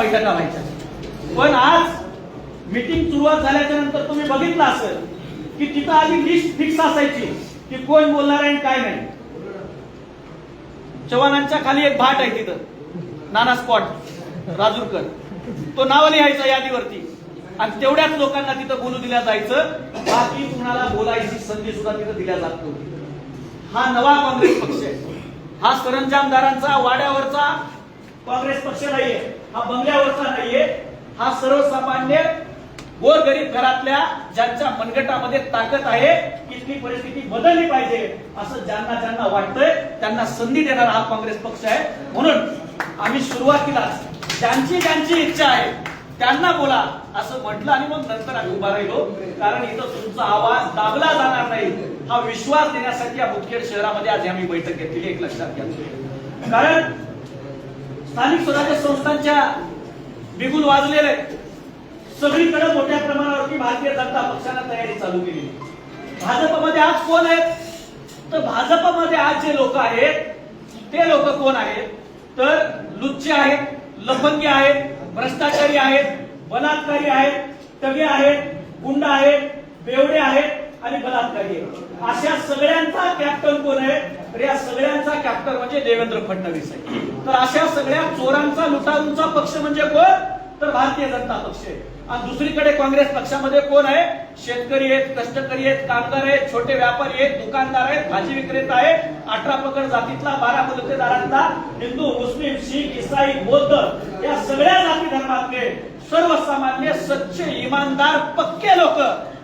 बैठका व्हायच्या पण आज मीटिंग सुरुवात झाल्याच्यानंतर तुम्ही बघितलं असेल की तिथं आधी लिस्ट फिक्स असायची की कोण बोलणार आहे काय नाही. चव्हाणांच्या खाली एक भाट आहे तिथं. नाना स्पॉट. राजूरकर. तो नाव लिहायचं यादीवरती. आणि तेवढ्याच लोकांना तिथं बोलू दिल्या जायचं. बाकी कुणाला बोलायची संधी सुद्धा तिथं दिल्या जात नव्हती. हा नवा काँग्रेस पक्ष आहे. हा सरंजामदारांचा वाड्यावरचा काँग्रेस पक्ष नाहीये हा बंगल्यावरचा नाहीये हा सर्वसामान्य गोरगरीब घरातल्या ज्यांच्या मनगटामध्ये ताकद आहे की इथली परिस्थिती बदलली पाहिजे असं ज्यांना ज्यांना वाटतंय त्यांना संधी देणारा हा काँग्रेस पक्ष आहे. म्हणून आम्ही सुरुवातीलाच ज्यांची ज्यांची इच्छा आहे त्यांना बोला असं म्हटलं आणि मग नंतर आम्ही उभा राहिलो. कारण इथं तुमचा आवाज दाबला जाणार नाही. हा विश्वास देण्यासाठी या मुदखेड शहरामध्ये आज आम्ही बैठक घेतलेली एक लक्षात घ्या. कारण स्थानिक स्वराज्य संस्थांच्या बिगुल वाजलेले आहेत. सगळीकडे मोठ्या प्रमाणावरती भारतीय जनता पक्षानं तयारी चालू केली भाजपमध्ये आज कोण आहेत तर भाजपमध्ये आज जे लोक आहेत ते लोक कोण आहेत तर लुच्चे आहेत लफंगे आहेत भ्रष्टाचारी आहेत बलात्कारी आहेत तगे आहेत गुंड आहेत बेवडे आहेत आणि बलात्कारी. अशा सगळ्यांचा कॅप्टन कोण आहे? तर या सगळ्यांचा कॅप्टन म्हणजे देवेंद्र फडणवीस आहे. तर अशा सगळ्या चोरांचा लुटारूंचा पक्ष म्हणजे कोण? तर भारतीय जनता पक्ष आहे. आणि दुसरीकडे काँग्रेस पक्षामध्ये कोण आहे? शेतकरी आहेत कष्टकरी आहेत कामगार आहेत छोटे व्यापारी आहेत दुकानदार आहेत भाजी विक्रेता आहेत. अठरा पकड जातीतला बारा मुलतेदारांचा हिंदू मुस्लिम शीख इसाई बौद्ध या सगळ्या जाती धर्मातले सर्वसामान्य सच्चे इमानदार पक्के लोक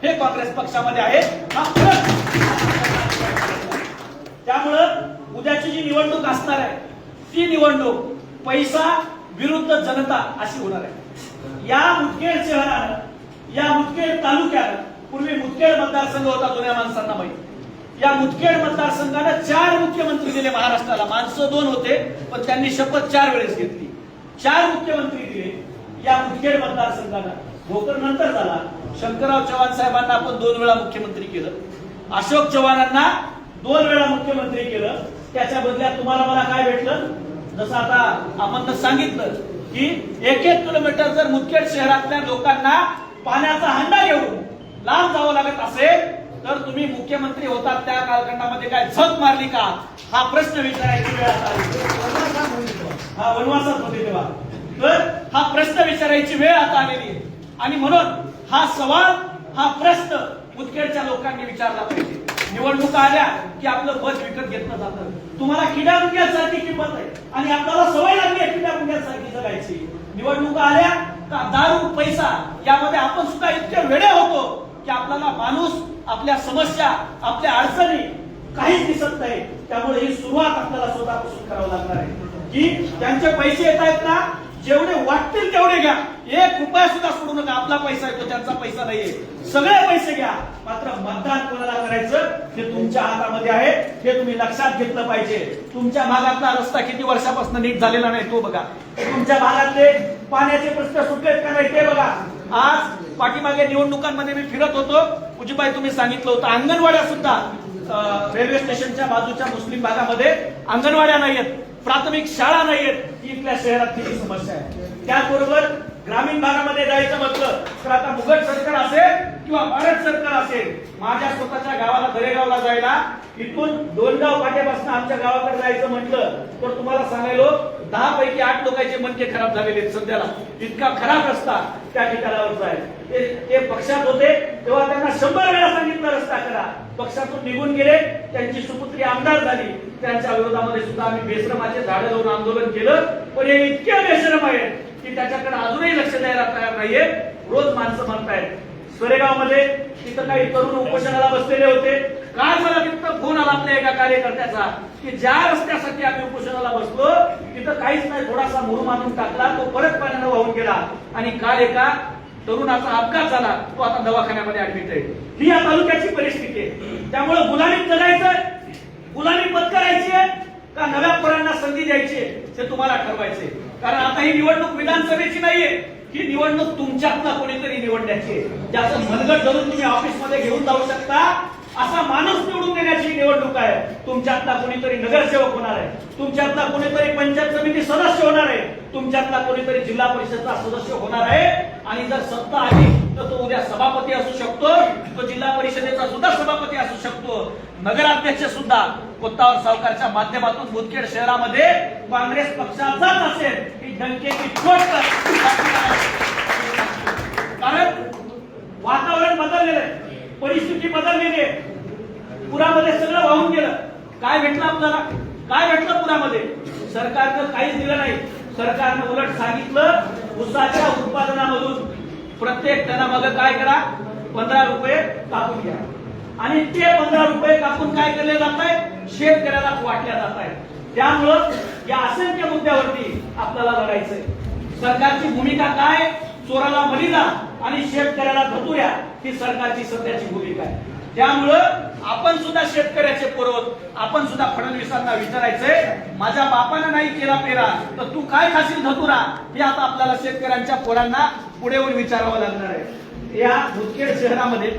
हे काँग्रेस पक्षामध्ये आहे. त्यामुळं उद्याची जी निवडणूक असणार आहे ती निवडणूक पैसा विरुद्ध जनता अशी होणार आहे. या मुदखेड शहरानं या मुदखेड तालुक्यानं पूर्वी मुदखेड मतदारसंघ होता जुन्या माणसांना माहिती. या मुदखेड मतदारसंघानं चार मुख्यमंत्री दिले महाराष्ट्राला. माणसं दोन होते पण त्यांनी शपथ चार वेळेस घेतली. चार मुख्यमंत्री दिले. या मुदखेड मतदारसंघानं. भोकर नंतर झाला. शंकरराव चव्हाण साहेबांना आपण दोन वेळा मुख्यमंत्री केलं. अशोक चव्हाणांना दोन वेळा मुख्यमंत्री केलं. त्याच्या बदल्यात तुम्हाला मला काय भेटलं? जसं आता आपण सांगितलं की एक एक किलोमीटर जर मुदखेड शहरातल्या लोकांना पाण्याचा हंडा घेऊन लांब जावं लागत असेल तर तुम्ही मुख्यमंत्री होतात त्या कालखंडामध्ये काय झक मारली का? हा प्रश्न विचारायची वेळ आता हा वनवासात होते तेव्हा. तर हा प्रश्न विचारायची वेळ आता आलेली आणि म्हणून हा सवाल हा प्रश्न मुदखेडच्या लोकांनी विचारला पाहिजे. निवडणुका आल्या की आपलं बस विकत घेतलं जातं. तुम्हाला किड्या गुंग्यासारखी किंमत आहे. आणि आपल्याला सवय लागली आहे किड्या गुंग्यासारखी जगायची. निवडणुका आल्या का दारू पैसा यामध्ये आपण सुद्धा इतके वेडे होतो की आपल्याला माणूस आपल्या समस्या आपल्या अडचणी काहीच दिसत नाही. त्यामुळे ही सुरुवात आपल्याला स्वतःपासून करावं लागणार आहे. की त्यांचे पैसे येत आहेत ना जेवढे वाटतील तेवढे घ्या. एक रुपया सुद्धा सोडू नका. आपला पैसा येतो त्यांचा पैसा नाहीये. सगळे पैसे घ्या. मात्र मतदान कोणाला करायचं? हे तुमच्या हातामध्ये आहे. हे तुम्ही लक्षात घेतलं पाहिजे. तुमच्या भागातला रस्ता किती वर्षापासून नीट झालेला नाही तो बघा. तुमच्या भागातले पाण्याचे प्रश्न सुटलेत का नाही ते बघा. आज पाठीमागे निवडणुकांमध्ये मी फिरत होतो. उजीबाई तुम्ही सांगितलं होतं अंगणवाड्या सुद्धा रेल्वे स्टेशनच्या बाजूच्या मुस्लिम भागामध्ये अंगणवाड्या नाहीयेत. प्राथमिक शाळा नाहीयेत. ही इथल्या शहरात ही समस्या आहे. त्याचबरोबर ग्रामीण भागामध्ये जायचं म्हटलं तर आता मुघल सरकार असेल किंवा भारत सरकार असेल माझ्या स्वतःच्या गावाला दरेगावला जायला इथून दोनगाव पाट्यापासून आमच्या गावाकडे जायचं म्हटलं तर तुम्हाला सांगायलो दहा पैकी आठ लोकांचे मनके खराब झालेले आहेत सध्याला. इतका खराब रस्ता त्या ठिकाणावरचा आहे. ते ते पक्षात होते तेव्हा त्यांना शंभर वेळा सांगितलं रस्ता करा. पक्षातून निघून गेले त्यांची सुपुत्री आमदार झाली. त्यांच्या विरोधामध्ये सुद्धा आम्ही बेश्रमाचे झाडं लावून आंदोलन केलं. पण हे इतके बेश्रम आहेत की त्याच्याकडे अजूनही लक्ष द्यायला तयार नाहीये. रोज माणसं म्हणतायत सोरेगावमध्ये तिथं काही तरुण उपोषणाला बसलेले होते. काल मला तिथं फोन आला आपल्या एका कार्यकर्त्याचा की ज्या रस्त्यासाठी आम्ही उपोषणाला बसलो तिथं काहीच नाही थोडासा मुरू मारून टाकला तो परत पाण्यानं वाहून गेला. आणि काल एका तरुणाचा अपघात झाला तो आता दवाखान्यामध्ये ऍडमिट आहे. ही या तालुक्याची परिस्थिती आहे. त्यामुळे गुलामीत जगायचं गुलामी पत्करायची आहे का नव्या पोरांना संधी द्यायची ते तुम्हाला ठरवायचे? कारण आता ही निवडणूक विधानसभेची नाहीये. ही निवडणूक तुमच्यातला कोणीतरी निवडण्याची ज्याचं मनगट धरून तुम्ही ऑफिसमध्ये घेऊन जाऊ शकता असा माणूस निवडून देण्याची निवडणूक आहे. तुमच्यातला कोणीतरी नगरसेवक होणार आहे. तुमच्यातला कोणीतरी पंचायत समिती सदस्य होणार आहे. तुमच्यातला कोणीतरी जिल्हा परिषदचा सदस्य होणार आहे. आणि जर सत्ता आली तर तो उद्या सभापती असू शकतो. तो जिल्हा परिषदेचा सुद्धा सभापती असू शकतो. नगराध्यक्ष सुद्धा कोत्तावर सावकारच्या माध्यमातून मुदखेड शहरामध्ये काँग्रेस पक्षाचाच असेल ही डंकेची ठोक कारण वातावरण बदललेलं आहे. परिस्थिती बदललेली आहे. पुरामध्ये सगळं वाहून गेलं. काय भेटलं आपल्याला? काय भेटलं पुरामध्ये? सरकारनं काहीच दिलं नाही. सरकारनं उलट सांगितलं ऊसाच्या उत्पादनामधून प्रत्येक टनामध्ये काय करा? पंधरा रुपये कापून घ्या. आणि ते पंधरा रुपये कापून काय केले जात आहे शेतकऱ्याला वाटल्या जात आहे त्यामुळं या असंख्य मुद्द्यावरती आपल्याला लढायचंय सरकारची भूमिका काय? चोराला बलिदा आणि शेतकऱ्याला धतुऱ्या ही सरकारची सध्याची भूमिका आहे. त्यामुळं आपण सुद्धा शेतकऱ्याचे पुरवत आपण सुद्धा फडणवीसांना विचारायचंय माझ्या बापानं नाही केला पेरा तर तू काय खाशील धतुरा? हे आता आपल्याला शेतकऱ्यांच्या पोरांना पुढे येऊन विचारावं लागणार आहे. या मुदखेड शहरामध्ये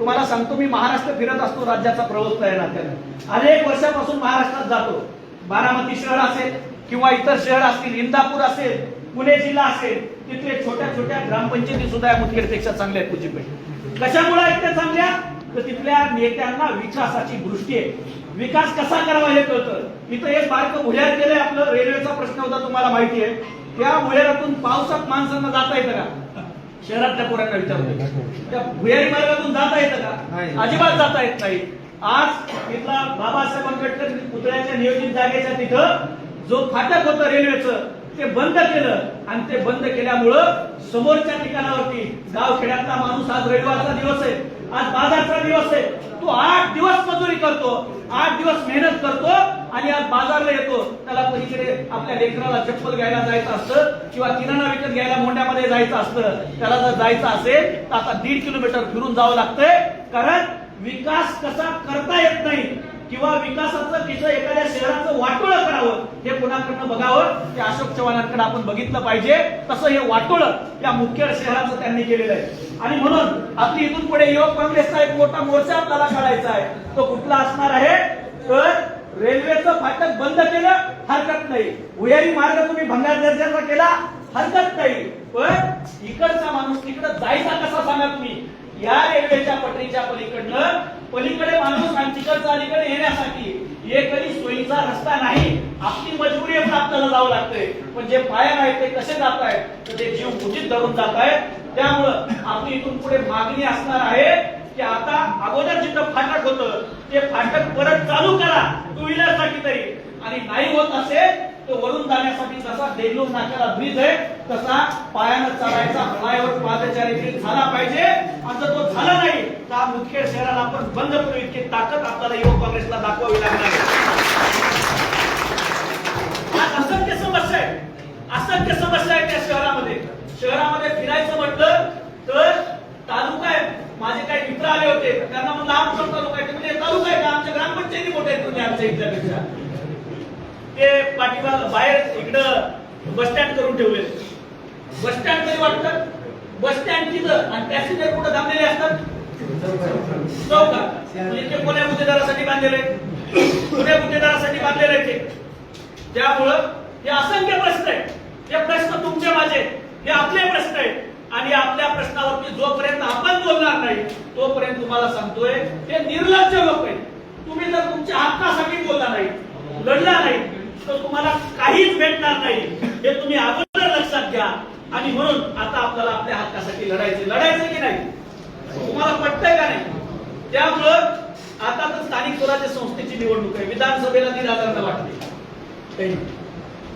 तुम्हाला सांगतो मी महाराष्ट्र फिरत असतो राज्याचा प्रवक्ता आहे नात्यानं अनेक वर्षापासून महाराष्ट्रात जातो. बारामती शहर असेल किंवा इतर शहर असतील इंदापूर असेल पुणे जिल्हा असेल तिथले छोट्या छोट्या ग्रामपंचायती सुद्धा या मुदखेडपेक्षा चांगल्या आहेत तुझी कशामुळे आहेत त्या चांगल्या? तर तिथल्या नेत्यांना विकासाची दृष्टी आहे. विकास कसा करावा हे कळतं. इथं एक बारक भुयार केलंय आपलं रेल्वेचा प्रश्न होता तुम्हाला माहिती आहे. त्या भुयारातून पावसात माणसांना जाता येतं का? शहरातल्या पोरांना विचारतो त्या भुयारी मार्गातून जाता येतं. का? अजिबात जाता येत नाही. आज तिथला बाबासाहेब आंबेडकर पुतळ्याच्या नियोजित जागेच्या तिथं जो फाटक होतं रेल्वेचं ते बंद केलं आणि ते बंद केल्यामुळं समोरच्या ठिकाणावरती गावखेड्यातला माणूस आज रविवारचा दिवस आहे. आज बाजारचा दिवस आहे. तो आठ दिवस मजुरी करतो. आठ दिवस मेहनत करतो आणि आज बाजारला येतो. त्याला पलीकडे आपल्या लेकराला चप्पल घ्यायला जायचं असतं किंवा किराणा विकत घ्यायला मोंड्यामध्ये जायचं असतं. त्याला जर जायचं असेल तर आता दीड किलोमीटर फिरून जावं लागतंय. कारण विकास कसा करता येत नाही किंवा विकासाचं तिथं एखाद्या शहराचं वाटोळं करावं हे कोणाकडनं बघावं? ते अशोक चव्हाणांकडे आपण बघितलं पाहिजे. तसं हे वाटोळं या मुख्य शहराचं त्यांनी केलेलं आहे. आणि म्हणून आपली इथून पुढे युवक काँग्रेसचा एक मोठा मोर्चा आपल्याला काढायचा आहे. तो कुठला असणार आहे? तर रेल्वेचं फाटक बंद केलं हरकत नाही. भुयारी मार्ग तुम्ही भंगार दर्जाचा केला हरकत नाही. पण इकडचा माणूस तिकडं जायचा कसा सांगा तुम्ही? या रेल्वेच्या पटरीच्या पलीकडनं पलीकडे माणूस आणि तिकडचा अलीकडे येण्यासाठी एकही सोयीचा रस्ता नाही. आपली मजबुरी आहे आपल्याला जावं लागतंय. पण जे पाया आहेत ते कसे जात आहेत तर ते जीव उचित धरून जात आहेत. त्यामुळं आपली इथून पुढे मागणी असणार आहे की आता अगोदर जिथं फाटक होतं ते फाटक परत चालू करा. टू व्हीलरसाठी तरी. आणि नाही होत असेल तो वरून जाण्यासाठी जसा देगलूर नाक्याला ब्रिज आहे. तसा पायानं चालायचा फ्लायओव्हर पादचारी ब्रिज झाला पाहिजे. आणि जर तो झाला नाही तर हा मुदखेड शहराला आपण बंद करू. इतकी ताकद आपल्याला युवक काँग्रेसला दाखवावी लागणार आहे. आज असंख्य समस्या आहे. असंख्य समस्या आहे त्या शहरामध्ये. शहरामध्ये फिरायचं म्हटलं तर तालुका आहे. माझे काही मित्र आले होते. त्यांना म्हणलं आमचा तालुका आहे ते म्हणजे तालुका आहे का? आमच्या ग्रामपंचायती मोठ्या आहेत. तुम्ही आमच्या इथल्यापेक्षा. ते पाठीबा बाहेर इकडं बस स्टँड करून ठेवले बस स्टँड तरी वाटतं. बस स्टँड तिथं आणि पॅसेंजर कुठं थांबलेले असतात? चौकात. म्हणजे ते कोण्या गुन्हेगारासाठी बांधलेले? कोण्या पुण्या बांधलेले ते? त्यामुळं हे असंख्य प्रश्न आहेत. हे प्रश्न तुमचे माझे आहेत. हे आपले प्रश्न आहेत. आणि आपल्या प्रश्नावरती जोपर्यंत आपण बोलणार नाही तोपर्यंत तुम्हाला सांगतोय ते निर्लज्ज लोक आहेत. तुम्ही जर तुमच्या हक्कासाठी बोलला नाही लढला नाही तर तुम्हाला काहीच भेटणार नाही. हे तुम्ही अगोदर लक्षात घ्या. आणि म्हणून आता आपल्याला आपल्या हक्कासाठी लढायचे लढायचं की नाही? तुम्हाला पटतंय का नाही? त्यामुळं आता तर स्थानिक स्वराज्य संस्थेची निवडणूक आहे. विधानसभेला ती हजारांना वाटते.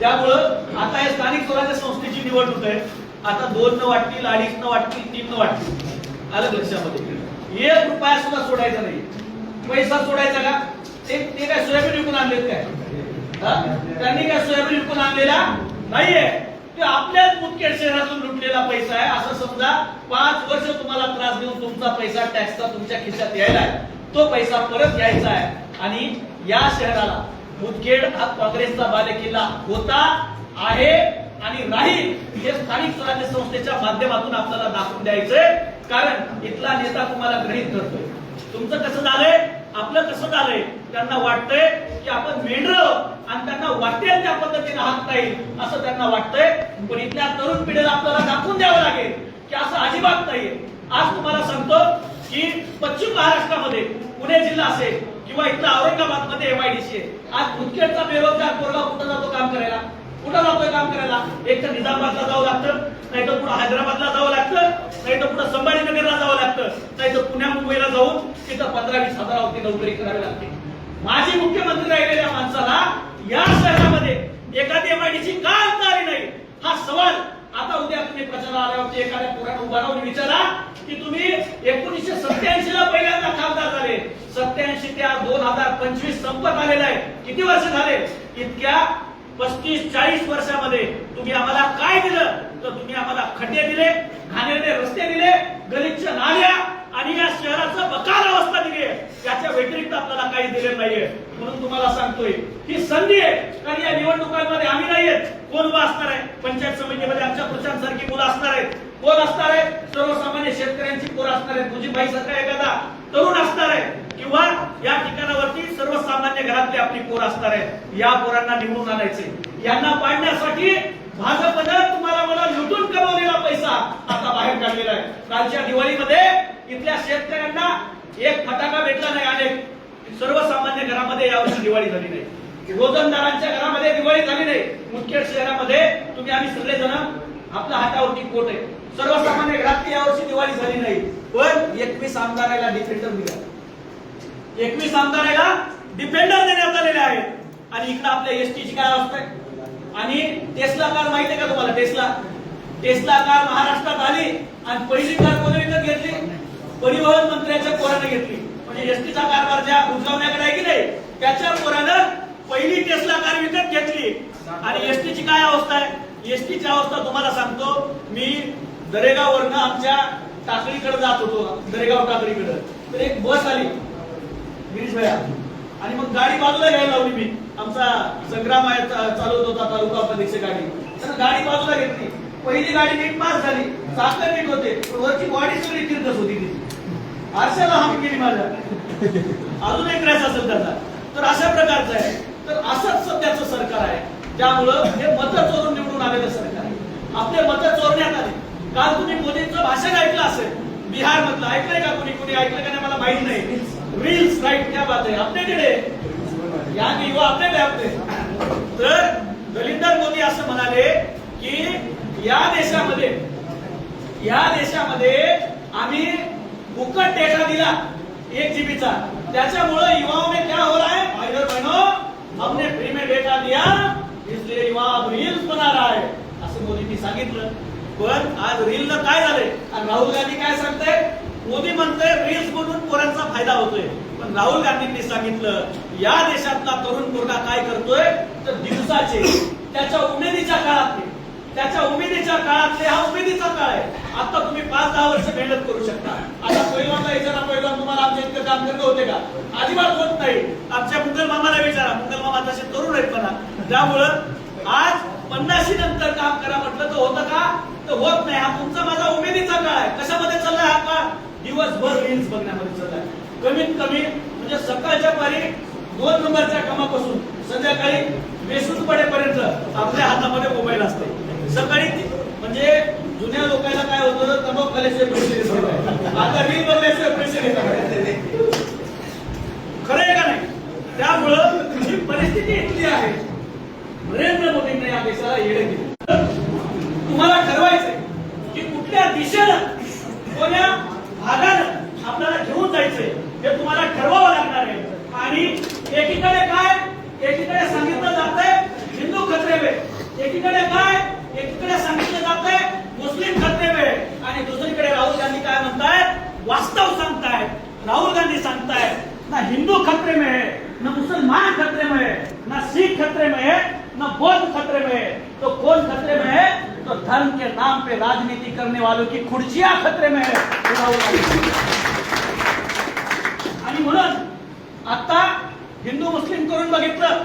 त्यामुळं आता हे स्थानिक स्वराज्य संस्थेची निवडणूक आहे. आता दोन न वाटतील अडीच न वाटतील तीन न वाटतील. आलं लक्षामध्ये. एक रुपया सुद्धा सोडायचा नाही. पैसा सोडायचा का? ते काय सोयाबीन विकून आणलेत काय? त्यांनी काय सोयाबीन विकून आणलेला नाहीये. ते आपल्याच मुदखेड शहरातून लुटलेला पैसा आहे. असं समजा पाच वर्ष तुम्हाला त्रास देऊन तुमचा पैसा टॅक्सचा तुमच्या खिशात यायला आहे. तो पैसा परत घ्यायचा आहे. आणि या शहराला मुदखेड हा काँग्रेसचा बालेकिल्ला होता आहे आणि राहील हे स्थानिक स्वराज्य संस्थेच्या माध्यमातून आपल्याला दाखवून द्यायचंय. कारण इथला नेता तुम्हाला ग्रहित धरतोय. तुमचं कसं झालंय? आपलं कसं झालंय? त्यांना वाटतंय की आपण मेंढर आणि त्यांना वाटेल त्या पद्धतीने हाकता येईल असं त्यांना वाटतंय. पण इथल्या तरुण पिढीला आपल्याला दाखवून द्यावं लागेल की असं अजिबात नाहीये. आज तुम्हाला सांगतो की पश्चिम महाराष्ट्रामध्ये पुणे जिल्हा असेल किंवा इथला औरंगाबादमध्ये एमआयडीसी आहे. आज मुदखेडचा बेरोजगार पोरगा कुठं जातो काम करायला? कुठं जातोय काम करायला? एक तर निजामाबादला जावं लागतं नाही तर पुढे हैदराबादला जावं लागतं नाही तर पुढे संभाजीनगरला जावं लागतं नाही तर पुण्या मुंबईला जाऊन तिथं पंधरा वीस हजारावरती नोकरी करावी लागते. माजी मुख्यमंत्री राहिलेल्या माणसाला या शहरामध्ये एखादी एमआयडीसी का आणता आली नाही? हा सवाल आता उद्या तुम्ही प्रचार आल्यावरती एखाद्या पुराण उभा राहून विचारा की तुम्ही एकोणीसशे सत्याऐंशी ला पहिल्यांदा खासदार झाले. सत्याऐंशी त्या दोन हजार पंचवीस संपत आलेला आहे. किती वर्ष झाले? इतक्या पस्तीस चाळीस वर्षामध्ये तुम्ही आम्हाला काय दिलं? तर तुम्ही आम्हाला खड्डे दिले घाणेरडे रस्ते दिले गलिच्छ नाल्या आणि या शहराचं बकार अवस्था दिली आहे त्याच्या व्यतिरिक्त आपल्याला काही दिले नाहीये. म्हणून तुम्हाला सांगतोय ही संधी आहे. कारण या निवडणुकांमध्ये आम्ही नाहीये कोण उभा असणार आहे? पंचायत समितीमध्ये आमच्या पुरुषांसारखी मुलं असणार आहेत. कोण असणार आहे? सर्वसामान्य शेतकऱ्यांची पोरं असणार आहे तुझी भाई सारखा एखादा तरुण असणार आहे. किंवा या ठिकाणावरती सर्वसामान्य घरातले आपली पोर असणार आहे या पोरांना निवडून आणायचे. यांना पाडण्यासाठी भाजपनं तुम्हाला मला लुटून कमवलेला पैसा आता बाहेर काढलेला आहे. कालच्या दिवाळीमध्ये इथल्या शेतकऱ्यांना एक फटाका भेटला नाही अनेक सर्वसामान्य घरामध्ये यावर्षी दिवाळी झाली नाही. रोजंदारांच्या घरामध्ये दिवाळी झाली नाही. मुदखेड शहरामध्ये तुम्ही आम्ही सगळेजण आपल्या हातावरती कोट आहे. सर्वसामान्य घरातली यावर्षी दिवाळी झाली नाही. पण एकवीस आमदाराला डिफेंडर दिला एकवीस आमदाराला डिफेंडर देण्यात आलेले आहेत. आणि इकडे आपल्या एसटीची काय अवस्था आहे? आणि टेस्ला कार माहिती आहे का तुम्हाला? टेस्ला टेस्ला कार महाराष्ट्रात आली आणि पहिली कार कोणी विकत घेतली? परिवहन मंत्र्याच्या कोराने घेतली. म्हणजे एसटीचा कारभार ज्या उजवण्याकडे आहे की नाही त्याच्या पोरानं पहिली टेस्ला कार विकत घेतली. आणि एसटीची काय अवस्था आहे? एसटीची अवस्था तुम्हाला सांगतो. मी दरेगाव वरनं आमच्या टाकळीकडे जात होतो दरेगाव टाकळीकडे. तर एक बस आली. गिरीश भैया आणि मग गाडी बाजूला घ्यायला लावली मी. आमचा संग्राम आहे चालवत होता तालुका अध्यक्ष गाडी. तर गाडी बाजूला घेतली. पहिली गाडी नीट पास झाली. चाकर नीट होते. वरची बॉडी सगळी तिरकस होती तिची आरशाला हम केली माझ्या. अजून एक क्रॅश असेल त्याचा. तर अशा प्रकारचं आहे. तर असंच सध्याचं सरकार आहे. त्यामुळं हे मत चोरून निवडून आलेलं सरकार आहे. आपले मत चोरण्यात आले. काल तुम्ही मोदींचं भाषण ऐकलं असेल. बिहार मधलं ऐकलंय का कुणी? कुणी ऐकलं का नाही? मला माहीत नाही. रील्स राईट क्या बात आहे आपल्याकडे या युवा आपल्याकडे आपले. तर दलिंदर मोदी असं म्हणाले की या देशामध्ये या देशामध्ये आम्ही फुकट डेटा दिला एक जीबीचा. त्याच्यामुळे युवाओं में क्या हो रहा है? भाई और बहनों हमने फ्री में डेटा दिया इसलिए युवा रील्स बना रहा है असं मोदींनी सांगितलं. पण आज रील काय झालंय? आणि राहुल गांधी काय सांगताय मोदी म्हणतोय रील्स बनवून पोरांचा फायदा होतोय. पण राहुल गांधींनी सांगितलं या देशातला तरुण पोरगा काय करतोय? तर दिवसाचे त्याच्या उमेदीच्या काळातले. त्याच्या उमेदीच्या काळातले हा उमेदीचा काळ आहे. आता तुम्ही पाच दहा वर्ष मेहनत करू शकता. आता पहिल्यांदा विचारा पहिला तुम्हाला आमच्या इतकं काम करत होते का? अजिबात होत नाही. आमच्या मुघल मामाला विचारा. मुघल मामा तसे तरुण आहेत म्हणा. त्यामुळं आज पन्नाशी नंतर काम करा म्हटलं तर होतं का? तर होत नाही. हा तुमचा माझा उमेदीचा काळ आहे. कशामध्ये दिवसभर रील्स बघण्यामध्ये चालला कमीत कमी म्हणजे सकाळच्या पारी दोन नंबरच्या कामापासून संध्याकाळी बेसूत पडेपर्यंत आपल्या हातामध्ये मोबाईल असते. सकाळी म्हणजे जुन्या लोकांना काय होतं तंबाखू खाल्याशिवाय पैसे देत नाही. आता रील बघल्याशिवाय पैसे देतात खरं आहे का नाही? त्यामुळं ही परिस्थिती इतकी आहे नरेंद्र मोदींनी या देशाला येणे केले. तुम्हाला ठरवायचंय की कुठल्या दिशेनं कोण्या भागात आपल्याला घेऊन जायचंय. हे तुम्हाला ठरवावं लागणार आहे. आणि एकीकडे काय? एकीकडे सांगितलं जातंय हिंदू खत्रेवे एकीकडे काय? एकीकडे सांगितलं जातंय मुस्लिम खत्रे आणि दुसरीकडे राहुल गांधी काय म्हणतायत? वास्तव सांगतायत. राहुल गांधी सांगतायत ना हिंदू खतरे में है मुसलमान खतरे में है न सिख खतरे में है न बौद्ध खतरे में है तो कौन खतरे में धर्म के नाम पे राजनीति करने वालों की खुर्चियां खतरे में है। आणि म्हणून आता हिंदू मुस्लिम करून बघितलं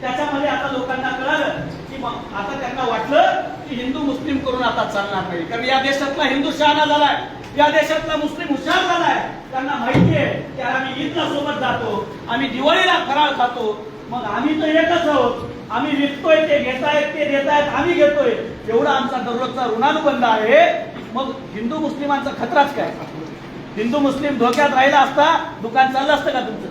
त्याच्यामध्ये आता लोकांना कळालं की मग आता त्यांना वाटलं की हिंदू मुस्लिम करून आता चालणार नाही. कारण या देशातला हिंदू शहाणा झालाय. या देशातला मुस्लिम हुशार झालाय. त्यांना माहिती आहे की आम्ही ईदला सोबत जातो आम्ही दिवाळीला फराळ खातो. मग आम्ही तर एकच आहोत. आम्ही विकतोय ते घेतायत ते देतायत आम्ही घेतोय. एवढा आमचा दररोजचा ऋणानुबंध आहे. मग हिंदू मुस्लिमांचा खतराच काय? हिंदू मुस्लिम धोक्यात राहिला असता दुकान चाललं असतं का तुमचं?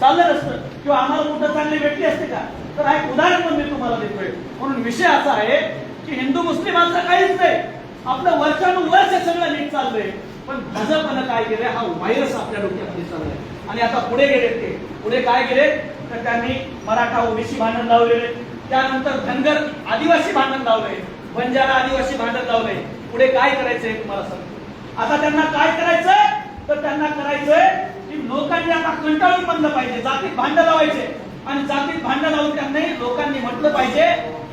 चाललं नसतं. किंवा आम्हाला मोठं चांगली भेटली असते का? तर हा एक उदाहरण पण मी तुम्हाला देतोय. म्हणून विषय असा आहे की हिंदू मुस्लिमांचं काहीच नाही. आपलं वर्षानुवर्ष सगळं नीट चाललंय. पण भाजपनं काय केलंय? हा व्हायरस आपल्या डोक्यामध्ये चाललाय. आणि आता पुढे गेले ते. पुढे काय गेले तर त्यांनी मराठा ओबीसी भांडण लावलेले. त्यानंतर धनगर आदिवासी भांडण लावलंय. बंजारा आदिवासी भांडण लावलंय. पुढे काय करायचंय तुम्हाला सांगतो. आता त्यांना काय करायचंय? तर त्यांना करायचंय की लोकांनी आता कंटाळून म्हणलं पाहिजे. जातीत भांडण लावायचे. आणि जातीत भांडण लावून त्यांनी लोकांनी म्हटलं पाहिजे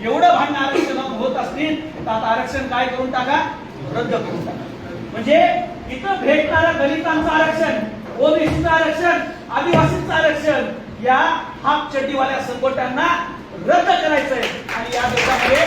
एवढं भांडण आरक्षण होत असतील तर आता आरक्षण काय करून टाका? रद्द करून टाका. म्हणजे इथं भेटणारं दलितांचं आरक्षण ओबीसीचं आरक्षण आदिवासींचं आरक्षण या हाफ चड्डीवाल्या संघटनांना रद्द करायचंय. आणि या देशामध्ये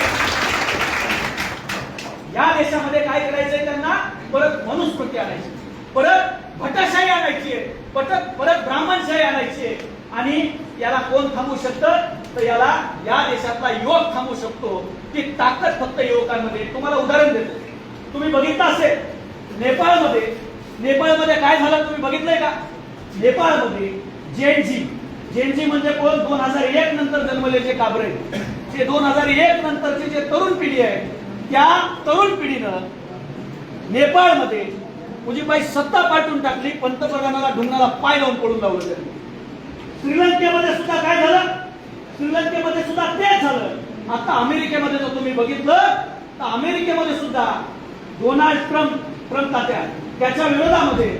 या देशामध्ये काय करायचंय त्यांना? परत मनुस्मृती आणायची. परत भटशाही आणायची आहे. परत परत ब्राह्मणशाही आणायची आहे. आणि याला कोण थांबू शकतं? तर याला या देशातला युवक थांबू शकतो. ती ताकद फक्त युवकांमध्ये. तुम्हाला उदाहरण देतो. तुम्ही बघितलं असेल नेपाळमध्ये नेपाळमध्ये काय झालं? तुम्ही बघितलंय का? नेपाळमध्ये जेनजी ज्यांची म्हणजे कोण? दोन हजार एक नंतर जन्मलेले काबरे. जे दोन हजार एक नंतरची जे तरुण पिढी आहे त्या तरुण पिढीनं नेपाळमध्ये मुजीबाई सत्ता पाठवून टाकली पंतप्रधानाला ढुंगाला पाय लावून पडून लावलं त्यांनी. श्रीलंकेमध्ये सुद्धा काय झालं? श्रीलंकेमध्ये सुद्धा तेच झालं. आता अमेरिकेमध्ये जर तुम्ही बघितलं तर अमेरिकेमध्ये सुद्धा डोनाल्ड ट्रम्प ट्रम्प तात्या त्याच्या विरोधामध्ये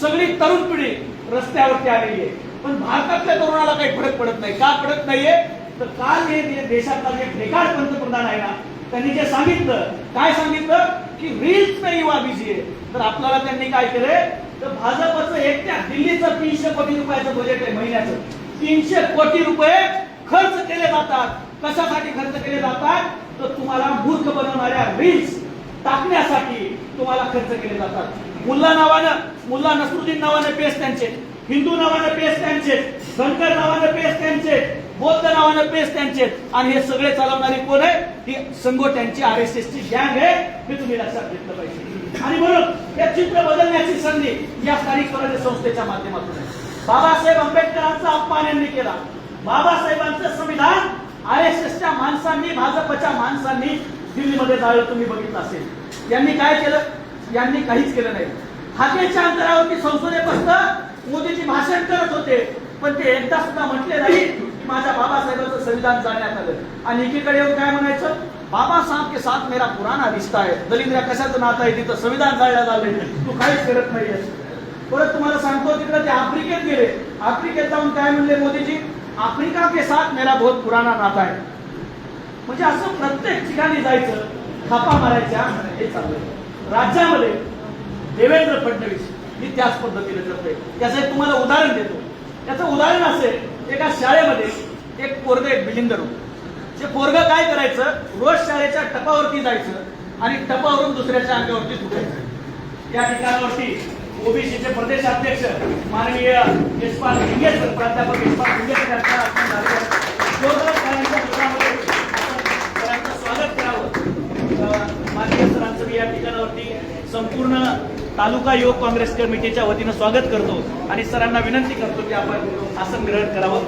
सगळी तरुण पिढी रस्त्यावरती आलेली आहे. पण भारतातल्या तरुणाला काही फरक पडत नाही. का पडत नाहीये? तर काल हे जे देशातला जे बेकार पंतप्रधान आहे ना त्यांनी जे सांगितलं काय सांगितलं? की रील्स पे युवा बिझी आहे. तर आपल्याला त्यांनी काय केलंय? तर भाजपचं एकट्या दिल्लीचं तीनशे कोटी रुपयाचं बजेट आहे महिन्याचं. तीनशे कोटी रुपये खर्च केले जातात. कशासाठी खर्च केले जातात? तर तुम्हाला मूर्ख बनवणाऱ्या रील्स टाकण्यासाठी तुम्हाला खर्च केले जातात. मुल्ला नावानं मुल्ला नसरुद्दीन नावाने पेस त्यांचे. हिंदू नावाने पेस त्यांचे धनकर नावाने पेस त्यांचे बौद्ध नावाने पेस त्यांचे. आणि हे सगळे चालवणारी कोण आहे? ही संघटनांची आर एस ची गँग आहे. हे तुम्ही लक्षात घेतलं पाहिजे. आणि म्हणून या चित्र बदलण्याची संधी या स्थानिक स्वराज्य संस्थेच्या माध्यमातून आहे. बाबासाहेब आंबेडकरांचा अपमान यांनी केला. बाबासाहेबांचं संविधान आर एस एसच्या माणसांनी भाजपच्या माणसांनी दिल्लीमध्ये जाळलं तुम्ही बघितलं असेल. यांनी काय केलं? यांनी काहीच केलं नाही. हाकेच्या अंतरावरती संसदेपासून मोदीजी भाषण करत होते पण ते एकदा सुद्धा म्हटले नाही की माझ्या बाबासाहेबांचं संविधान जाळण्यात आलं. आणि एकीकडे येऊन काय म्हणायचं? बाबासाहेब के साथ मेरा पुराना रिश्ता आहे दलिंद्र कशाचं नातं आहे तिथं? संविधान जाळण्यात आलंय तू काहीच करत नाहीयेस परत तुम्हाला सांगतो तिकडे ते आफ्रिकेत गेले. आफ्रिकेत जाऊन काय म्हणले मोदीजी? आफ्रिका के साथ मेरा बहुत पुराना नाता आहे म्हणजे असं प्रत्येक ठिकाणी जायचं थापा मारायच्या हे चाललंय. राज्यामध्ये देवेंद्र फडणवीस. मी त्याच पद्धतीने करतोय त्याचं एक तुम्हाला उदाहरण देतो. त्याचं उदाहरण असेल एका शाळेमध्ये एक पोरग एक बिलिंदर होतं ते पोरग काय करायचं रोज शाळेच्या टपावरती जायचं आणि टपावरून दुसऱ्याच्या अंगावरती सुटायचं या ठिकाणावरती ओबीसीचे प्रदेश अध्यक्ष माननीय यशपाल भिंगे सर प्राध्यापक यशपाल भिंगे सर स्वागत करावं. माननीय सरांचं या ठिकाणावरती संपूर्ण तालुका युवक काँग्रेस कमिटीच्या वतीनं स्वागत करतो आणि सरांना विनंती करतो की आपण आसन ग्रहण करावं.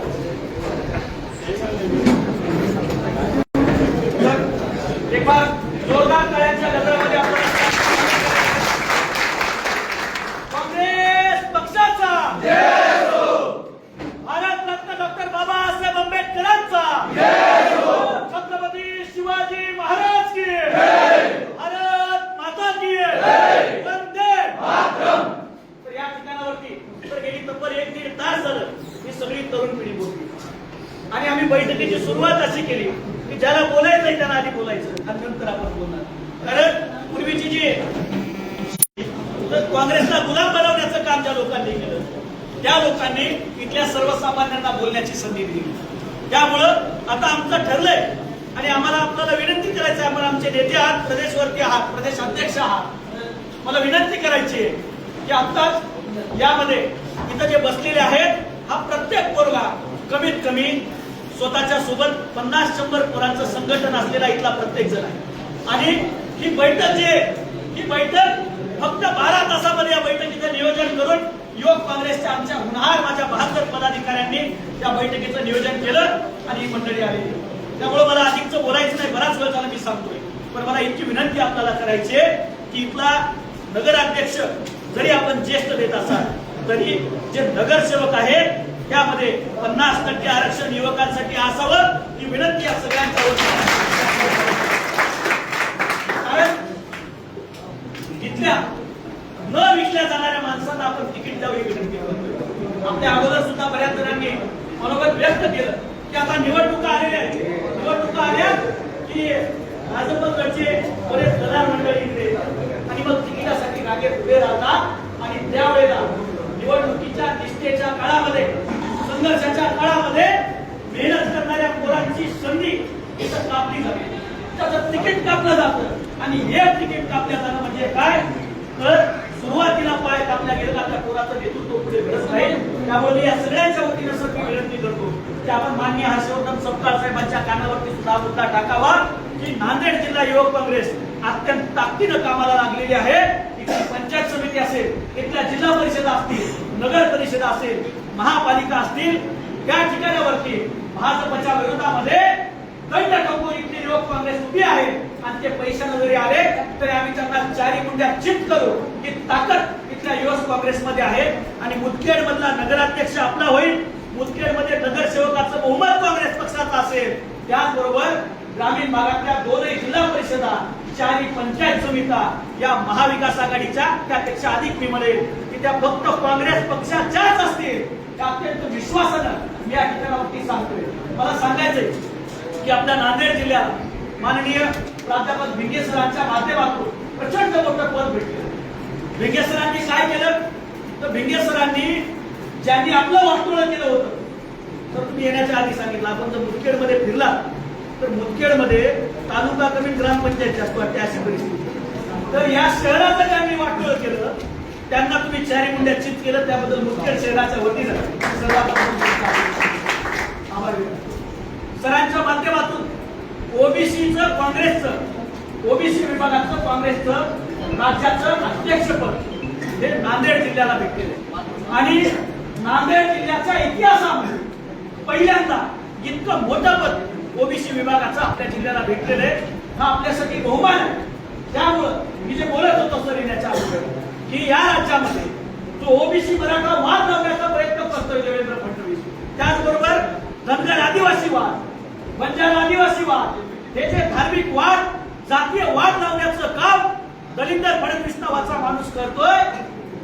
तर एक जोरदार टाळ्यांच्या गजरामध्ये आपण काँग्रेस पक्षाचा भारतरत्न डॉक्टर बाबासाहेब आंबेडकरांचा छत्रपती शिवाजी महाराज की भारत माता की वंदे तर या ठिकाणावरती तर गेली तब्बल एक दीड तास झालं ही सगळी तरुण पिढी बोलली आणि आम्ही त्याची सुरुवात अशी केली की ज्याला बोलायचं आहे त्यांना आधी बोलायचं आणि नंतर आपण बोलणार. कारण पूर्वीची जी काँग्रेसला गुलाम बनवण्याचं काम ज्या लोकांनी केलं त्या लोकांनी इथल्या सर्वसामान्यांना बोलण्याची संधी दिली. त्यामुळं आता आमचं ठरलंय आणि आम्हाला आपल्याला विनंती करायचं आहे आमचे नेते आहात प्रदेशवरती आहात प्रदेश अध्यक्ष आहात. मला विनंती करायची आहे की आत्ताच यामध्ये इथं जे बसलेले आहेत हा प्रत्येक पोरगा कमीत कमी स्वतःच्या सोबत पन्नास शंभर पोरांचं संघटन असलेला इथला प्रत्येक जण आहे. आणि ही बैठक जी आहे ही बैठक फक्त बारा तासामध्ये या बैठकीचं नियोजन करून युवक काँग्रेसच्या आमच्या होणार माझ्या बहात्तर पदाधिकाऱ्यांनी त्या बैठकीचं नियोजन केलं आणि ही मंडळी आली त्यामुळे मला अधिकचं बोलायचं नाही बराच वेळ झाला मी सांगतोय. पण मला इतकी विनंती आपल्याला करायची आहे की इथला नगराध्यक्ष जरी आपण ज्येष्ठ देत असाल तरी जे नगरसेवक आहेत त्यामध्ये पन्नास टक्के आरक्षण युवकांसाठी असावं ही विनंती या सगळ्यांच्या कारण इथल्या न विकल्या जाणाऱ्या माणसांना आपण तिकीट द्यावी ही विनंती करतोय. आपल्या अगोदर सुद्धा बऱ्याच जणांनी मनोगत व्यक्त केलं की आता निवडणुका आलेल्या आहेत. निवडणुका आल्या की भाजपकडचे बरेच गदार मंडळी इकडे आणि मग तिकिटासाठी रागेत उभे राहतात. आणि त्यावेळेला निवडणुकीच्या निष्ठेच्या काळामध्ये संघर्षाच्या काळामध्ये मेहनत करणाऱ्या पोरांची संधी इथं कापली जाते. त्याचं तिकीट कापलं जातं. आणि हे तिकीट कापल्या जाणं म्हणजे काय? तर सुरुवातीला पाय कापल्या गेलेला त्या पोराचं नेतृत्व पुढे घडत राहील. त्यामुळे या सगळ्यांच्या वतीनं सर मी विनंती करतो की आपण मान्य हर्षवर्धन सपकाळ साहेबांच्या कानावरती सुद्धा मुद्दा टाकावा की नांदेड जिल्हा युवक काँग्रेस अत्यंत ताकदीनं कामाला लागलेली आहे. इथली पंचायत समिती असेल इथल्या जिल्हा परिषदा असतील नगर परिषदा असेल महापालिका असतील या ठिकाणावरती भाजपच्या विरोधामध्ये दंड कंपनीतले युवक काँग्रेस उभी आहे आणि ते पैशानं जरी आले तरी आम्ही त्यांना चारी गुंड्या चित करू. ही ताकद इथल्या युवक काँग्रेसमध्ये आहे. आणि मुदखेड मधला नगराध्यक्ष आपला होईल. मुदखेडमध्ये नगरसेवकाचं बहुमत काँग्रेस पक्षाचं असेल. त्याचबरोबर ग्रामीण भागातल्या दोनही जिल्हा परिषदा चारी पंचायत समिता या महाविकास आघाडीच्या त्यापेक्षा अधिक मी म्हणेल की त्या फक्त काँग्रेस पक्षाच्याच असतील. त्या अत्यंत विश्वासानं मी या ठिकाणावरती सांगतोय. मला सांगायचंय की आपल्या नांदेड जिल्ह्याला माननीय प्राध्यापक भिंगे सरांच्या माध्यमातून प्रचंड मोठं पद भेटलं. भिंगे सरांनी काय केलं? तर भिंगे सरांनी ज्यांनी आपलं वाटोळं केलं होतं तर तुम्ही येण्याच्या आधी सांगितलं आपण जर मुदखेडमध्ये फिरला तर मुदखेडमध्ये तालुका कमी ग्रामपंचायतच्या असतो वाटते अशी परिस्थिती. तर या शहराचं ज्यांनी वाटोळं केलं त्यांना तुम्ही चारी मुंड्या चित केलं त्याबद्दल मुख्य शहराच्या वतीनं सरांच्या माध्यमातून ओबीसीचं काँग्रेसचं ओबीसी विभागाचं काँग्रेसचं राज्याचं अध्यक्षपद हे नांदेड जिल्ह्याला भेटलेलं आणि नांदेड जिल्ह्याच्या इतिहासामध्ये पहिल्यांदा इतकं मोठं पद ओबीसी विभागाचं आपल्या जिल्ह्याला भेटलेलं आहे. हा आपल्यासाठी बहुमान आहे. त्यामुळं मी जे बोलत होतो सर येण्याच्या अगोदर की या राज्यामध्ये जो ओबीसी मराठा वाद लावण्याचा प्रयत्न करतोय देवेंद्र फडणवीस त्याचबरोबर धनगर आदिवासी वाद बंजारा आदिवासी वाद हे जे धार्मिक वाद जातीय वाद लावण्याचं काम दलिंदर फडणवीस नावाचा माणूस करतोय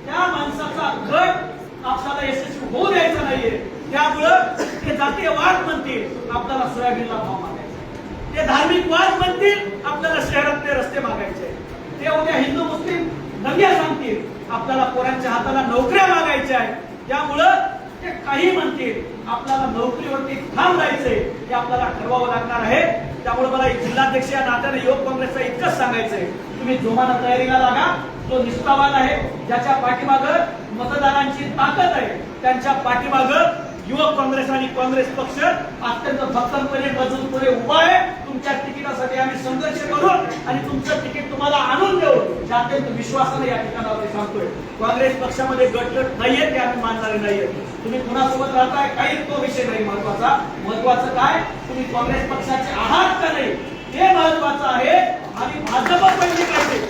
त्या माणसाचा गट आपल्याला यशस्वी होऊ द्यायचा नाहीये. त्यामुळं ते जातीय वाद म्हणतील आपल्याला सोयाबीनला भाव मागायचा ते धार्मिक वाद म्हणतील आपल्याला शहरातले रस्ते मागायचे ते उद्या हिंदू मुस्लिम नव्या सांगतील. आपल्याला पोरांच्या हाताला नोकऱ्या मागायच्या आहेत. त्यामुळं ते काही म्हणतील. आपल्याला नोकरीवरती ठाम राहायचंय. हे आपल्याला ठरवावं लागणार आहे. त्यामुळे मला एक जिल्हाध्यक्ष या नात्याने युवक काँग्रेसचा इतकंच सांगायचंय. तुम्ही जोमानं तयारीला लागा. जो निष्ठावान आहे ज्याच्या पाठीमागं मतदारांची ताकद आहे त्यांच्या पाठीमागं युवक काँग्रेस आणि काँग्रेस पक्ष अत्यंत भक्कमपणे मजबूतपणे उभा आहे. तुमच्या तिकिटासाठी आम्ही संघर्ष करू आणि तुमचं तिकीट तुम्हाला आणून देऊ. हे अत्यंत विश्वासाने या ठिकाणावरती सांगतोय. काँग्रेस पक्षामध्ये गटगट नाहीये ते आम्ही मानणारे नाहीये. तुम्ही कुणासोबत राहताय काही तो विषय नाही महत्त्वाचा. महत्वाचं काय? तुम्ही काँग्रेस पक्षाचे आहात का नाही? हे महत्वाचं आहे. आणि भाजप पहिले पाहिजे.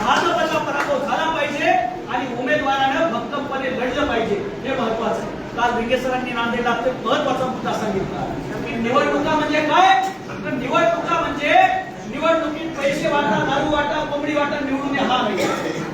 भाजपचा पराभव झाला पाहिजे आणि उमेदवारानं भक्कमपणे लढलं पाहिजे. हे महत्वाचं आहे. काल भिंगे सरांनी नांदेडला अत्यंत महत्त्वाचा मुद्दा सांगितला. की निवडणुका म्हणजे काय? तर निवडणुका म्हणजे निवडणुकीत पैसे वाटा दारू वाटा कोंबडी वाटा निवडून हा नाही.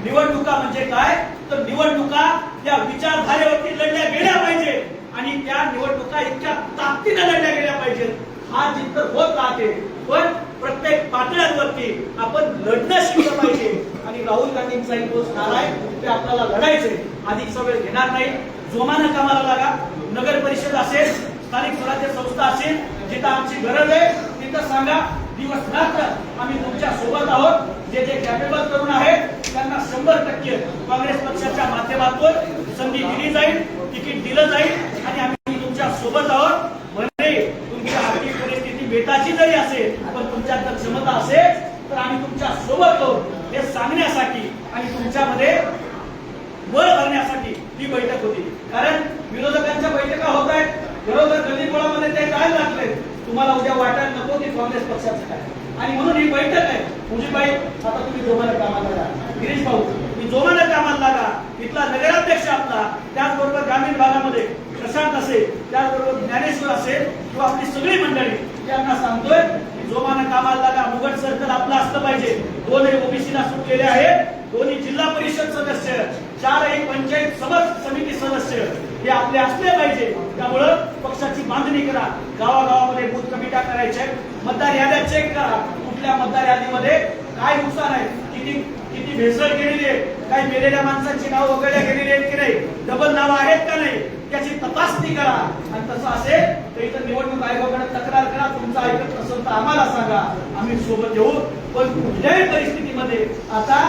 निवडणुका म्हणजे काय? तर निवडणुका या विचारधारेवरती लढल्या गेल्या पाहिजे आणि त्या निवडणुका इतक्या ताकदीने लढल्या गेल्या पाहिजेत. हा जिद्द होत राहते. पण प्रत्येक पातळ्यांवरती आपण लढणं शिकलं पाहिजे. आणि राहुल गांधींचाही तोच नारा आहे ते आपल्याला लढायचंय. अधिक वेळ घेणार नाही जोमानं कामाला लागा. नगर परिषद असेल स्थानिक स्वराज्य संस्था असेल जिथं आमची गरज आहे तिथं सांगा दिवस रात्र आम्ही तुमच्यासोबत आहोत. जे जे कॅपेबल तरुण आहेत त्यांना शंभर टक्के काँग्रेस पक्षाच्या माध्यमातून संधी दिली जाईल तिकीट दिलं जाईल आणि आम्ही तुमच्यासोबत आहोत. म्हणजे तुमची आर्थिक परिस्थिती बेताची जरी असेल पण तुमच्यात जर क्षमता असेल तर आम्ही तुमच्यासोबत आहोत. हे सांगण्यासाठी आणि तुमच्यामध्ये बळ करण्यासाठी ही बैठक होती. कारण विरोधकांच्या बैठका होत आहेत. विरोधक गल्लीबोळामध्ये ते काय लागले? तुम्हाला उद्या वाटायला नको की काँग्रेस पक्षाचं काय. आणि म्हणून ही बैठक आहे. मुजीबाई आता तुम्ही जोमाला कामाला लागा. गिरीश भाऊ मी जोमानं कामाला लागा. इथला नगराध्यक्ष आपला. त्याचबरोबर ग्रामीण भागामध्ये प्रशांत असेल त्याचबरोबर ज्ञानेश्वर असेल किंवा आपली सगळी मंडळी त्यांना सांगतोय की जोमानं कामाला लागा. मुघट सर्कल आपलं असलं पाहिजे. दोन हे ओबीसीला सुटलेले आहेत दोन्ही जिल्हा परिषद सदस्य चारही पंचायत समज समिती सदस्य हे आपले असले पाहिजे. त्यामुळं पक्षाची बांधणी करा. गावागावामध्ये बूथ कमिट्या करायच्या मतदार याद्या चेक करा. कुठल्या मतदार यादीमध्ये काय नुकसान आहे किती किती भेसळ केलेली आहे काही मेलेल्या माणसांची नावं वगळल्या गेलेली आहेत की नाही डबल नावं आहेत का नाही? त्याची तपासणी करा. आणि तसं असेल तर इथं निवडणूक आयोगाकडे तक्रार करा. तुमचं ऐकत नसेल तर आम्हाला सांगा. आम्ही सोबत येऊ पण कुठल्याही परिस्थितीमध्ये आता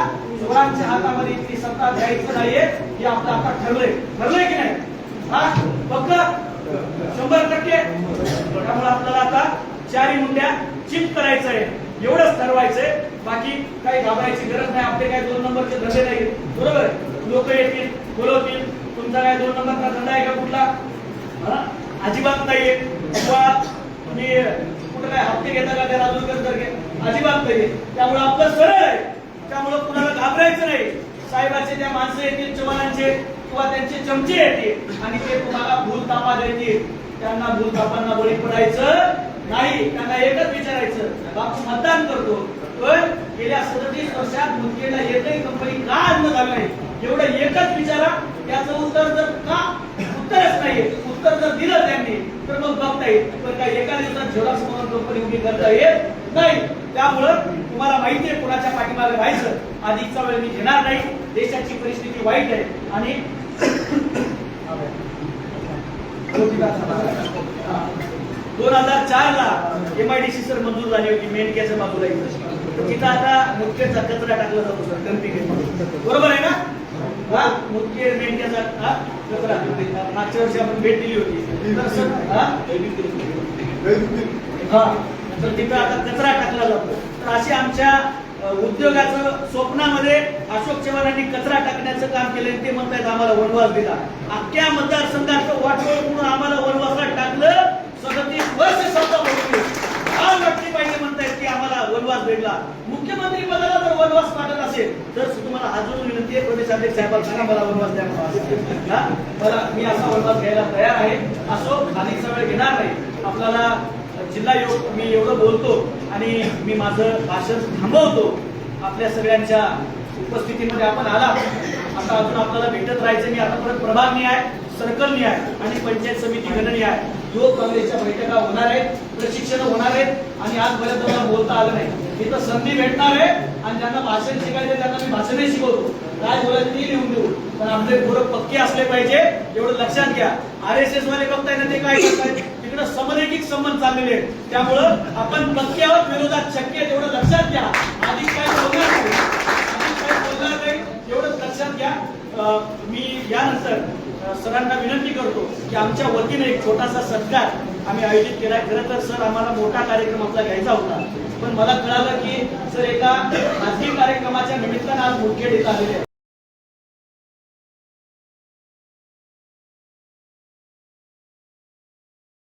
चोरांच्या हातामध्ये इतकी सत्ता द्यायचं नाहीये हे आपलं आता ठरलंय. ठरलंय की नाही? हा? पक्क? शंभर टक्के. त्यामुळे आपल्याला आता चारी मुंड्या चिप करायचं आहे. एवढंच ठरवायचंय. बाकी काही घाबरायची गरज नाही. आपले काही दोन नंबरचे धंदे नाही बरोबर? लोक येतील बोलवतील. तुमचा काय दोन नंबरचा धंदा आहे का कुठला? अजिबात नाहीये. किंवा तुम्ही काय हप्ते घेता का त्या राजूकर सारखे अजिबात नाहीये. त्यामुळे आपलं सरळ आहे. त्यामुळे कुणाला घाबरायचं नाही. साहेबाचे त्या माणसं येतील चव्हाणांचे किंवा त्यांचे चमचे येतील. आणि ते तुम्हाला भूल तापा देतील. त्यांना भूल तापांना बळी पडायचं नाही. त्यांना एकच विचारायचं बापू मतदान करतो. पण गेल्या सदतीस वर्षात मुदखेडला एकही कंपनी का अन्न झालं नाही? एवढं एकच विचारा. याचं उत्तर जर का उत्तरच नाहीये उत्तर जर दिलं त्यांनी तर मग बघता येईल. पण काय एका दिवसात झेरॉक्स म्हणून कंपनी उभी करता येत नाही. त्यामुळं तुम्हाला माहिती आहे कोणाच्या पाठीमागे राहायचं. आधीचा वेळ मी घेणार नाही. देशाची परिस्थिती वाईट आहे. आणि दोन हजार चार ला एमआयडीसी सर मंजूर झाली होती. मेंढक्याच्या बाजूला इथं तिथं आता मुख्यचा कचरा टाकला जातो सर. बरोबर आहे ना? हा? मुख्य मेंढक्याचा हा? कचरा मागच्या वर्षी आपण भेट दिली होती. हा? तर तिथं आता कचरा टाकला जातो. तर अशी आमच्या उद्योगाचं स्वप्नामध्ये अशोक चव्हाणांनी कचरा टाकण्याचं काम केलं ते म्हणतायत आम्हाला वनवास दिला. अख्ख्या मतदारसंघाचं वाटोळ म्हणून आम्हाला वनवासात टाकलं. सदतीस वर्ष सत्ता भोगली आज वाटली पाहिजे म्हणतायत की आम्हाला वनवास भेटला. मुख्यमंत्री पदाला जर वनवास पाठत असेल तर तुम्हाला अजून विनंती आहे प्रदेशाध्यक्ष साहेबांना सांगा मला वनवास द्या मला मी असा वनवास घ्यायला तयार आहे. असो अनेक वेळ घेणार नाही. आपल्याला जिल्हा योग मी एवढं बोलतो आणि मी माझं भाषण थांबवतो. आपल्या सगळ्यांच्या उपस्थितीमध्ये आपण आला. आता अजून आपल्याला भेटत राहायचं मी आता परत प्रभाग आहे सर्कल न्याय आणि पंचायत समिती गण न्याय युवक काँग्रेसच्या बैठका होणार आहेत प्रशिक्षण होणार आहेत आणि आज मला बोलता आलं नाही. इथं संधी भेटणार आहे आणि ज्यांना भाषण शिकायचं त्यांना मी भाषणही शिकवतो. काय बोलायचं ते लिहून देऊ. पण आपले पोरं पक्के असले पाहिजे एवढं लक्षात घ्या. आर एस एस वाले बघताय ना ते काय करतायत? तिकडे समलैंगिक संबंध चाललेले आहेत. त्यामुळं आपण पक्के आहोत विरोधात शक्य तेवढं लक्षात घ्या. आधी काय बोलणार नाही. आधी काय बोलणार नाही एवढंच लक्षात घ्या. मी यानंतर सरांना विनंती करतो की आमच्या वतीने एक छोटासा सत्कार आम्ही आयोजित केला खरं तर सर आम्हाला मोठा कार्यक्रम आपला घ्यायचा होता. पण मला कळालं की सर एका खाजगी कार्यक्रमाच्या निमित्तानं आज मुदखेड येत आलेले